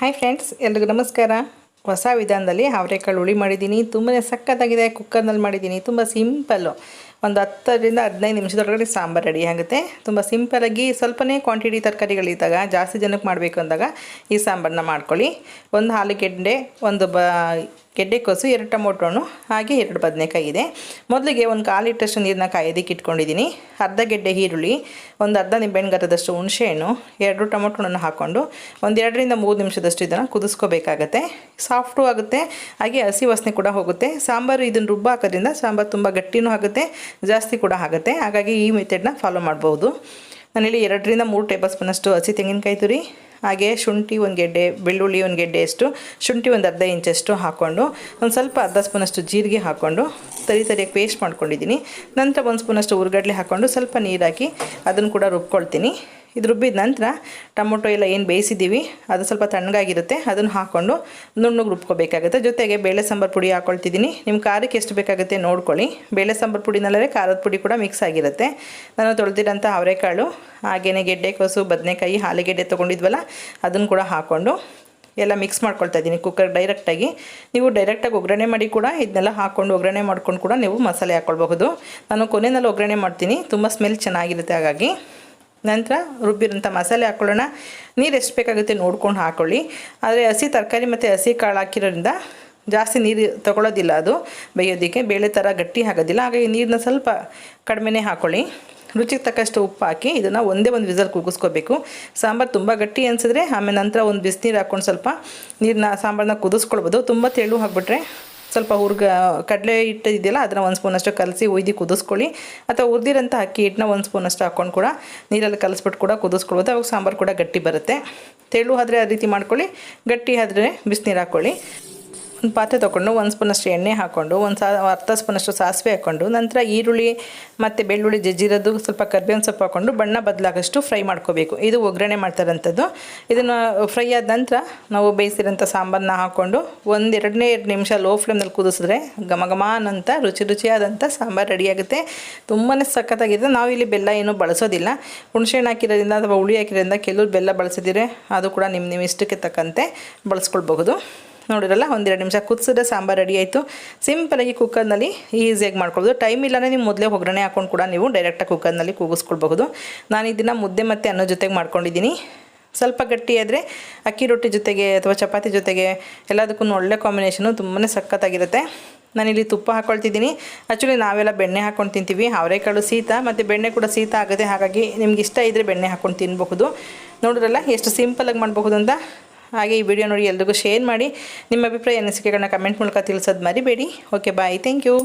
Hi friends ಎಲ್ರಿಗೂ ನಮಸ್ಕಾರ. ಹೊಸ ವಿಧಾನದಲ್ಲಿ ಅವರೆಕಾಳು ಹುಳಿ ಮಾಡಿದ್ದೀನಿ. ತುಂಬಾ ಸಕ್ಕತ್ತಾಗಿದೆ ಕುಕ್ಕರ್ನಲ್ಲಿ ಮಾಡಿದ್ದೀನಿ. ತುಂಬ ಸಿಂಪಲ್ಲು ಒಂದು ಹತ್ತರಿಂದ ಹದಿನೈದು ನಿಮಿಷದೊಳಗಡೆ ಸಾಂಬಾರು ರೆಡಿ ಆಗುತ್ತೆ. ತುಂಬ ಸಿಂಪಲಾಗಿ ಸ್ವಲ್ಪನೇ ಕ್ವಾಂಟಿಟಿ ತರಕಾರಿಗಳಿದ್ದಾಗ, ಜಾಸ್ತಿ ಜನಕ್ಕೆ ಮಾಡಬೇಕು ಅಂದಾಗ ಈ ಸಾಂಬಾರನ್ನ ಮಾಡ್ಕೊಳ್ಳಿ. ಒಂದು ಆಲೂಗೆಡ್ಡೆ ಒಂದು ಬ ಗೆಡ್ಡೆಕೋಸು ಎರಡು ಟೊಮೊಟೊನು ಹಾಗೆ ಎರಡು ಬದನೆಕಾಯಿ ಇದೆ. ಮೊದಲಿಗೆ ಒಂದು ಕಾಲು ಲೀಟ್ರಷ್ಟು ನೀರನ್ನ ಕಾಯೋದಕ್ಕೆ ಇಟ್ಕೊಂಡಿದ್ದೀನಿ. ಅರ್ಧ ಗೆಡ್ಡೆ ಈರುಳ್ಳಿ, ಒಂದು ಅರ್ಧ ನಿಂಬೆಹಣ್ಣು ಹುಣಸೆ ಹುಣಸೆಹಣ್ಣು, ಎರಡು ಟೊಮೊಟೊ ಹಣ್ಣನ್ನು ಹಾಕ್ಕೊಂಡು ಒಂದು ಎರಡರಿಂದ ಮೂರು ನಿಮಿಷದಷ್ಟು ಇದನ್ನು ಕುದಿಸ್ಕೋಬೇಕಾಗತ್ತೆ. ಸಾಫ್ಟು ಆಗುತ್ತೆ, ಹಾಗೆ ಹಸಿ ವಾಸನೆ ಕೂಡ ಹೋಗುತ್ತೆ. ಸಾಂಬಾರು ಇದನ್ನು ರುಬ್ಬ ಹಾಕೋದ್ರಿಂದ ಸಾಂಬಾರು ತುಂಬ ಗಟ್ಟಿನೂ ಆಗುತ್ತೆ, ಜಾಸ್ತಿ ಕೂಡ ಆಗುತ್ತೆ. ಹಾಗಾಗಿ ಈ ಮೆಥಡ್ನ ಫಾಲೋ ಮಾಡ್ಬೋದು. ನಾನಿಲ್ಲಿ ಎರಡರಿಂದ ಮೂರು ಟೇಬಲ್ ಸ್ಪೂನಷ್ಟು ಹಸಿ ತೆಂಗಿನಕಾಯಿ ತುರಿ ಹಾಗೆ ಶುಂಠಿ ಒಂದು ಗೆಡ್ಡೆ, ಬೆಳ್ಳುಳ್ಳಿ ಒಂದು ಗೆಡ್ಡೆಯಷ್ಟು, ಶುಂಠಿ ಒಂದು ಅರ್ಧ ಇಂಚಷ್ಟು ಹಾಕ್ಕೊಂಡು ಒಂದು ಸ್ವಲ್ಪ ಅರ್ಧ ಸ್ಪೂನಷ್ಟು ಜೀರಿಗೆ ಹಾಕ್ಕೊಂಡು ತರಿ ತರಿಯಾಗಿ ಪೇಸ್ಟ್ ಮಾಡ್ಕೊಂಡಿದ್ದೀನಿ. ನಂತರ ಒಂದು ಸ್ಪೂನಷ್ಟು ಉರ್ಗಡ್ಲೆ ಹಾಕ್ಕೊಂಡು ಸ್ವಲ್ಪ ನೀರು ಹಾಕಿ ಅದನ್ನು ಕೂಡ ರುಬ್ಕೊಳ್ತೀನಿ. ಇದು ರುಬ್ಬಿದ ನಂತರ ಟೊಮೊಟೊ ಎಲ್ಲ ಏನು ಬೇಯಿಸಿದ್ದೀವಿ, ಅದು ಸ್ವಲ್ಪ ತಣ್ಣಗಾಗಿರುತ್ತೆ, ಅದನ್ನು ಹಾಕ್ಕೊಂಡು ನುಣ್ಣಗೆ ರುಬ್ಕೋಬೇಕಾಗುತ್ತೆ. ಜೊತೆಗೆ ಬೇಳೆ ಸಾಂಬಾರು ಪುಡಿ ಹಾಕ್ಕೊಳ್ತಿದ್ದೀನಿ ನಿಮ್ಮ ಖಾರಕ್ಕೆ ಎಷ್ಟು ಬೇಕಾಗುತ್ತೆ ನೋಡ್ಕೊಳ್ಳಿ. ಬೇಳೆ ಸಾಂಬಾರು ಪುಡಿನಲ್ಲೇ ಖಾರದ ಪುಡಿ ಕೂಡ ಮಿಕ್ಸ್ ಆಗಿರುತ್ತೆ. ನಾನು ತೊಳೆದಿರೋಂಥ ಅವರೆಕಾಳು ಹಾಗೆಯೇ ಗೆಡ್ಡೆಕೋಸು ಬದನೆಕಾಯಿ ಹಾಲುಗೆಡ್ಡೆ ತೊಗೊಂಡಿದ್ವಲ್ಲ, ಅದನ್ನು ಕೂಡ ಹಾಕ್ಕೊಂಡು ಎಲ್ಲ ಮಿಕ್ಸ್ ಮಾಡ್ಕೊಳ್ತಾ ಇದ್ದೀನಿ. ಕುಕ್ಕರ್ ಡೈರೆಕ್ಟಾಗಿ ನೀವು ಡೈರೆಕ್ಟಾಗಿ ಒಗ್ಗರಣೆ ಮಾಡಿ ಕೂಡ ಇದನ್ನೆಲ್ಲ ಹಾಕ್ಕೊಂಡು ಒಗ್ಗರಣೆ ಮಾಡ್ಕೊಂಡು ಕೂಡ ನೀವು ಮಸಾಲೆ ಹಾಕ್ಕೊಳ್ಬಹುದು ನಾನು ಕೊನೆಯಲ್ಲಿ ಒಗ್ಗರಣೆ ಮಾಡ್ತೀನಿ. ತುಂಬ ಸ್ಮೆಲ್ ಚೆನ್ನಾಗಿರುತ್ತೆ ಹಾಗಾಗಿ. ನಂತರ ರುಬ್ಬಿರೋಂಥ ಮಸಾಲೆ ಹಾಕ್ಕೊಳ್ಳೋಣ ನೀರು ಎಷ್ಟು ಬೇಕಾಗುತ್ತೆ ನೋಡ್ಕೊಂಡು ಹಾಕ್ಕೊಳ್ಳಿ ಆದರೆ ಹಸಿ ತರಕಾರಿ ಮತ್ತು ಹಸಿ ಕಾಳು ಹಾಕಿರೋದ್ರಿಂದ ಜಾಸ್ತಿ ನೀರು ತಗೊಳ್ಳೋದಿಲ್ಲ ಅದು. ಬೇಯೋದಕ್ಕೆ ಬೇಳೆ ಥರ ಗಟ್ಟಿ ಆಗೋದಿಲ್ಲ. ಹಾಗಾಗಿ ನೀರನ್ನ ಸ್ವಲ್ಪ ಕಡಿಮೆನೇ ಹಾಕ್ಕೊಳ್ಳಿ ರುಚಿಗೆ ತಕ್ಕಷ್ಟು ಉಪ್ಪು ಹಾಕಿ ಇದನ್ನು ಒಂದೇ ಒಂದು ವಿಸಲ್ ಕೂಗಿಸ್ಕೋಬೇಕು ಸಾಂಬಾರು ತುಂಬ ಗಟ್ಟಿ ಅನಿಸಿದ್ರೆ ಆಮೇಲೆ ನಂತರ ಒಂದು ಬಿಸಿನೀರು ಹಾಕ್ಕೊಂಡು ಸ್ವಲ್ಪ ನೀರನ್ನ ಸಾಂಬಾರನ್ನ ಕುದಿಸ್ಕೊಳ್ಬೋದು. ತುಂಬ ತೆಳು ಹಾಕ್ಬಿಟ್ರೆ ಸ್ವಲ್ಪ ಹುರ್ಗ, ಕಡಲೆ ಹಿಟ್ಟು ಇದೆಯಲ್ಲ, ಅದನ್ನು ಒಂದು ಸ್ಪೂನಷ್ಟು ಕಲಸಿ ಒಯ್ದು ಕುದಿಸ್ಕೊಳ್ಳಿ. ಅಥವಾ ಹುರಿದಿರೋಂಥ ಅಕ್ಕಿ ಹಿಟ್ಟನ್ನ ಒಂದು ಸ್ಪೂನಷ್ಟು ಹಾಕ್ಕೊಂಡು ಕೂಡ ನೀರಲ್ಲಿ ಕಲಸ್ಬಿಟ್ಟು ಕೂಡ ಕುದಿಸ್ಕೊಳ್ಬೋದು. ಅವಾಗ ಸಾಂಬಾರು ಕೂಡ ಗಟ್ಟಿ ಬರುತ್ತೆ. ತೆಳು ಆದರೆ ಆ ರೀತಿ ಮಾಡ್ಕೊಳ್ಳಿ. ಗಟ್ಟಿ ಆದರೆ ಬಿಸಿನೀರು ಹಾಕ್ಕೊಳ್ಳಿ ಒಂದು ಪಾತ್ರೆ ತೊಗೊಂಡು ಒಂದು ಸ್ಪೂನಷ್ಟು ಎಣ್ಣೆ ಹಾಕ್ಕೊಂಡು, ಒಂದು ಸಾ, ಅರ್ಧ ಸ್ಪೂನಷ್ಟು ಸಾಸಿವೆ ಹಾಕ್ಕೊಂಡು, ನಂತರ ಈರುಳ್ಳಿ ಮತ್ತು ಬೆಳ್ಳುಳ್ಳಿ ಜಜ್ಜಿರೋದು ಸ್ವಲ್ಪ ಕರ್ಬೇವಿನ ಸೊಪ್ಪು ಹಾಕ್ಕೊಂಡು ಬಣ್ಣ ಬದಲಾಗಷ್ಟು ಫ್ರೈ ಮಾಡ್ಕೋಬೇಕು. ಇದು ಒಗ್ಗರಣೆ ಮಾಡ್ತಾರಂಥದ್ದು. ಇದನ್ನು ಫ್ರೈ ಆದ ನಂತರ ನಾವು ಬೇಯಿಸಿರೋಂಥ ಸಾಂಬಾರನ್ನ ಹಾಕ್ಕೊಂಡು ಒಂದು ಎರಡನೇ ಎರಡು ನಿಮಿಷ ಲೋ ಫ್ಲೇಮ್ನಲ್ಲಿ ಕುದಿಸಿದ್ರೆ ಘಮ ಘಮ ರುಚಿ ರುಚಿಯಾದಂಥ ಸಾಂಬಾರು ರೆಡಿಯಾಗುತ್ತೆ ತುಂಬಾ ಸಖತ್ತಾಗಿದೆ. ನಾವು ಇಲ್ಲಿ ಬೆಲ್ಲ ಏನೂ ಬಳಸೋದಿಲ್ಲ. ಹುಣಸೆಹಣ್ಣು ಹಾಕಿರೋದ್ರಿಂದ ಅಥವಾ ಹುಳಿ ಹಾಕಿರೋದ್ರಿಂದ ಕೆಲವರು ಬೆಲ್ಲ ಬಳಸಿದ್ರೆ ಅದು ಕೂಡ ನಿಮ್ಮ ನಿಮ್ಮ ಇಷ್ಟಕ್ಕೆ ತಕ್ಕಂತೆ ಬಳಸ್ಕೊಳ್ಬಹುದು. ನೋಡಿರಲ್ಲ, ಒಂದೆರಡು ನಿಮಿಷ ಕುದಿಸಿದ್ರೆ ಸಾಂಬಾರು ರೆಡಿ ಆಯಿತು. ಸಿಂಪಲಾಗಿ ಕುಕ್ಕರ್ನಲ್ಲಿ ಈಸಿಯಾಗಿ ಮಾಡ್ಕೊಳ್ಬೋದು. ಟೈಮ್ ಇಲ್ಲಾಂದರೆ ನೀವು ಮೊದಲೇ ಒಗ್ಗರಣೆ ಹಾಕೊಂಡು ಕೂಡ ನೀವು ಡೈರೆಕ್ಟಾಗಿ ಕುಕ್ಕರ್ನಲ್ಲಿ ಕೂಗಿಸ್ಕೊಳ್ಬಹುದು. ನಾನು ಇದನ್ನು ಮುದ್ದೆ ಮತ್ತು ಅನ್ನೋ ಜೊತೆಗೆ ಮಾಡ್ಕೊಂಡಿದ್ದೀನಿ. ಸ್ವಲ್ಪ ಗಟ್ಟಿ ಆದರೆ ಅಕ್ಕಿ ರೊಟ್ಟಿ ಜೊತೆಗೆ ಅಥವಾ ಚಪಾತಿ ಜೊತೆಗೆ ಎಲ್ಲದಕ್ಕೂ ಒಳ್ಳೆ ಕಾಂಬಿನೇಷನು ತುಂಬಾ ಸಖತ್ತಾಗಿರುತ್ತೆ. ನಾನಿಲ್ಲಿ ತುಪ್ಪ ಹಾಕ್ಕೊಳ್ತಿದ್ದೀನಿ ಆ್ಯಕ್ಚುಲಿ ನಾವೆಲ್ಲ ಬೆಣ್ಣೆ ಹಾಕ್ಕೊಂಡು ತಿಂತೀವಿ. ಅವರೆಕಾಳು ಶೀತ, ಮತ್ತು ಬೆಣ್ಣೆ ಕೂಡ ಶೀತ ಆಗುತ್ತೆ ಹಾಗಾಗಿ ನಿಮ್ಗೆ ಇಷ್ಟ ಇದ್ದರೆ ಬೆಣ್ಣೆ ಹಾಕ್ಕೊಂಡು ತಿನ್ನಬಹುದು ನೋಡಿದ್ರಲ್ಲ ಎಷ್ಟು ಸಿಂಪಲಾಗಿ ಮಾಡಬಹುದು ಅಂತ? ಹಾಗೆ ಈ ವಿಡಿಯೋ ನೋಡಿ ಎಲ್ರಿಗೂ ಶೇರ್ ಮಾಡಿ. ನಿಮ್ಮ ಅಭಿಪ್ರಾಯ, ಅನಿಸಿಕೆಗಳನ್ನ ಕಮೆಂಟ್ ಮೂಲಕ ತಿಳಿಸೋದು ಮರಿಬೇಡಿ. Okay bye thank you